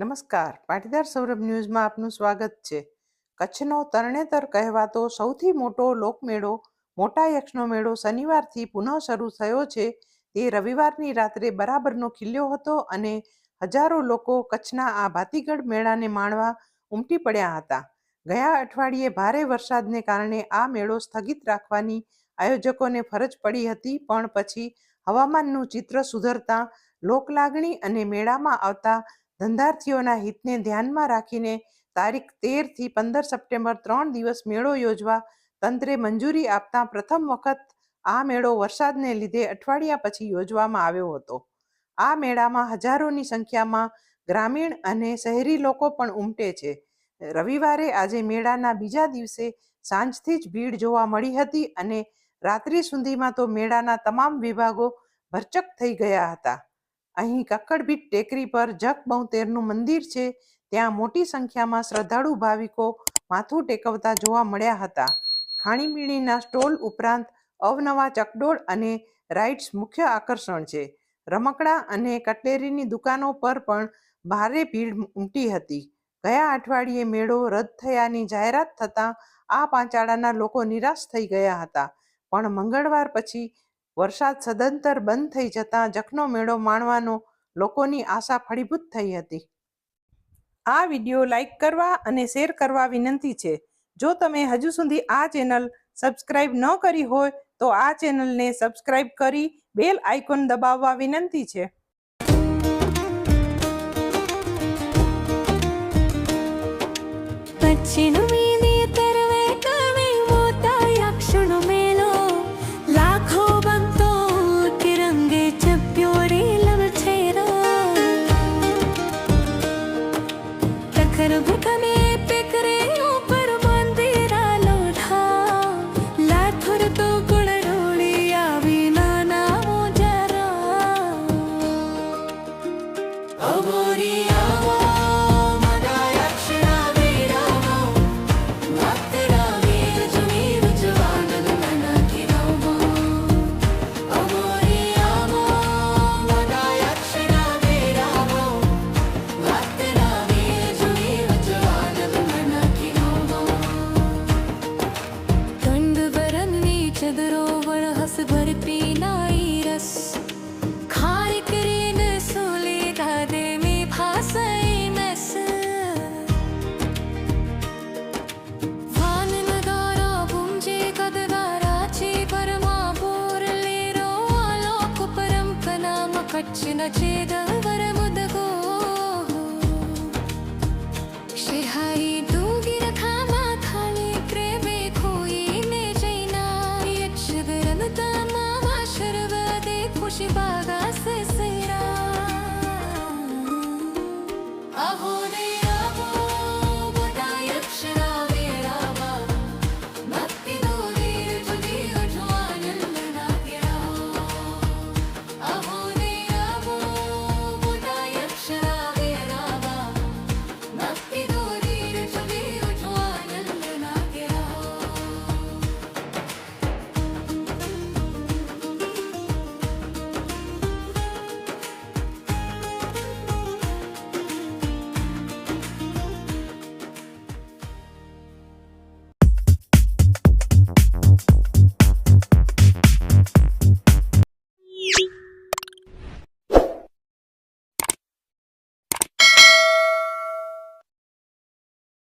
નમસ્કાર. પાટીદાર સૌરભ ન્યૂઝમાં આપનું સ્વાગત છે. કચ્છનો તરણેતર કહેવાતો સૌથી મોટો લોકમેળો, મોટા યક્ષનો મેળો શનિવારથી પુનઃ શરૂ થયો છે. તે રવિવારની રાત્રે બરાબરનો ખીલ્યો હતો અને હજારો લોકો કચ્છના આ ભાતીગઢ મેળાને માણવા ઉમટી પડ્યા હતા. ગયા અઠવાડિયે ભારે વરસાદને કારણે આ મેળો સ્થગિત રાખવાની આયોજકોને ફરજ પડી હતી, પણ પછી હવામાનનું ચિત્ર સુધરતા લોકલાગણી અને મેળામાં આવતા ધંધાર્થીઓના હિતને ધ્યાનમાં રાખીને તારીખ તેરથી પંદર સપ્ટેમ્બર ત્રણ દિવસ મેળો યોજવા તંત્રે મંજૂરી આપતા પ્રથમ વખત આ મેળો વરસાદને લીધે અઠવાડિયા પછી યોજવામાં આવ્યો હતો. આ મેળામાં હજારોની સંખ્યામાં ગ્રામીણ અને શહેરી લોકો પણ ઉમટે છે. રવિવારે આજે મેળાના બીજા દિવસે સાંજથી જ ભીડ જોવા મળી હતી અને રાત્રિ સુધીમાં તો મેળાના તમામ વિભાગો ભરચક થઈ ગયા હતા. અહીં કક્કડભીટ ટેકરી પર જગ બહુતેરનું મંદિર છે. ત્યાં મોટી સંખ્યામાં શ્રદ્ધાળુ ભાવિકો માથું ટેકવતા જોવા મળ્યા હતા. ખાણીપીણીના સ્ટોલ ઉપરાંત અવનવા ચકડોળ અને રાઇડ્સ મુખ્ય આકર્ષણ છે. રમકડા અને કટલેરીની દુકાનો પર પણ ભારે ભીડ ઉમટી હતી. ગયા અઠવાડિયે મેળો રદ થયાની જાહેરાત થતાં આ પાંચાળાના લોકો નિરાશ થઈ ગયા હતા. પણ મંગળવાર પછી વરસાદ સદંતર બંધ થઈ જતા જખનો મેળો માણવાનો લોકોની આશા ફળીભૂત થઈ હતી. આ વીડિયો લાઇક કરવા અને શેર કરવા વિનંતી છે. જો તમે હજુ સુધી આ ચેનલ સબસ્ક્રાઇબ ન કરી હોય, તો આ ચેનલને સબસ્ક્રાઇબ કરી બેલ આઇકોન દબાવવા વિનંતી છે. પછીનું नजरोवर हस भर पीना रस खार करे न सोले दादे में भासई नस वान नगारा बुंजे कदगारा चे परमा बोर ले रो आलोक परम कना मकच्च न चेदवर तुळशी बागा से सिरा। अहो